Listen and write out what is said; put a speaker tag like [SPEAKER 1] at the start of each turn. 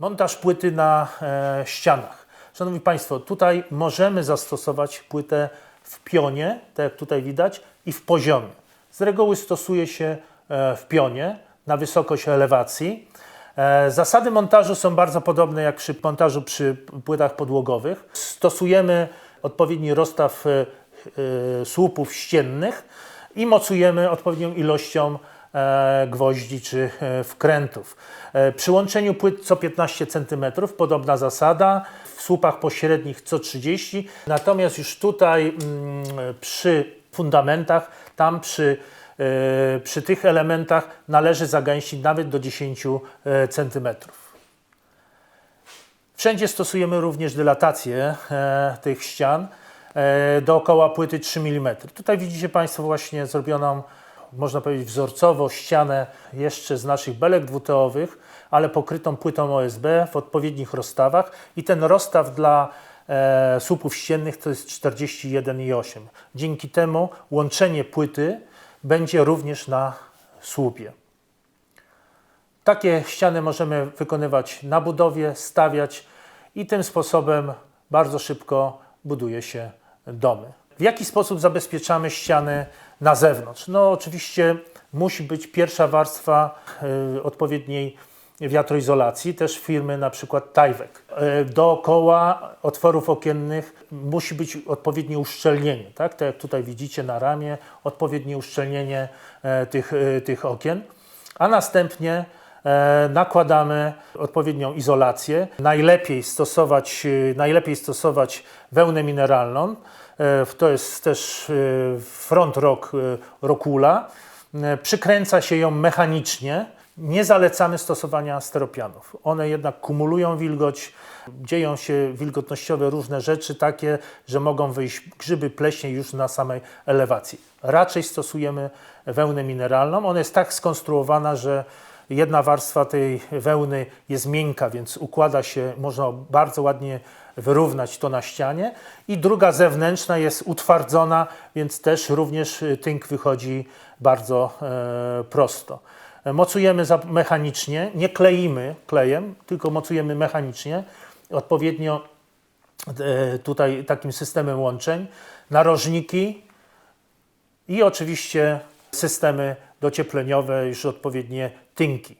[SPEAKER 1] Montaż płyty na e, ścianach. Szanowni Państwo, tutaj możemy zastosować płytę w pionie, tak jak tutaj widać, i w poziomie. Z reguły stosuje się e, w pionie na wysokość elewacji. E, Zasady montażu są bardzo podobne jak przy montażu przy płytach podłogowych. Stosujemy odpowiedni rozstaw e, e, słupów ściennych i mocujemy odpowiednią ilością gwoździ czy e, wkrętów. E, Przy łączeniu płyt co 15 cm podobna zasada, w słupach pośrednich co 30 natomiast już tutaj mm, przy fundamentach, tam przy, e, przy tych elementach należy zagęścić nawet do 10 cm. Wszędzie stosujemy również dylatację e, tych ścian e, dookoła płyty 3 mm. Tutaj widzicie Państwo właśnie zrobioną, można powiedzieć wzorcowo, ścianę jeszcze z naszych belek dwuteowych, ale pokrytą płytą OSB w odpowiednich rozstawach i ten rozstaw dla e, słupów ściennych to jest 41,8. Dzięki temu łączenie płyty będzie również na słupie. Takie ściany możemy wykonywać na budowie, stawiać i tym sposobem bardzo szybko buduje się domy. W jaki sposób zabezpieczamy ściany na zewnątrz? No oczywiście musi być pierwsza warstwa y, odpowiedniej wiatroizolacji, też firmy na przykład Tajwek. Y, Dookoła otworów okiennych musi być odpowiednie uszczelnienie, tak? tak jak tutaj widzicie na ramię, odpowiednie uszczelnienie e, tych, e, tych okien, a następnie nakładamy odpowiednią izolację. Najlepiej stosować, e, najlepiej stosować wełnę mineralną. E, To jest też e, front rock e, Rokula. E, Przykręca się ją mechanicznie. Nie zalecamy stosowania steropianów. One jednak kumulują wilgoć, dzieją się wilgotnościowe różne rzeczy takie, że mogą wyjść grzyby, pleśnie już na samej elewacji. Raczej stosujemy wełnę mineralną. Ona jest tak skonstruowana, że jedna warstwa tej wełny jest miękka, więc układa się, można bardzo ładnie wyrównać to na ścianie i druga zewnętrzna jest utwardzona, więc też również y, tynk wychodzi bardzo e, prosto. E, Mocujemy mechanicznie, nie kleimy klejem, tylko mocujemy mechanicznie, odpowiednio e, tutaj takim systemem łączeń, narożniki i oczywiście systemy dociepleniowe, już odpowiednie tynki.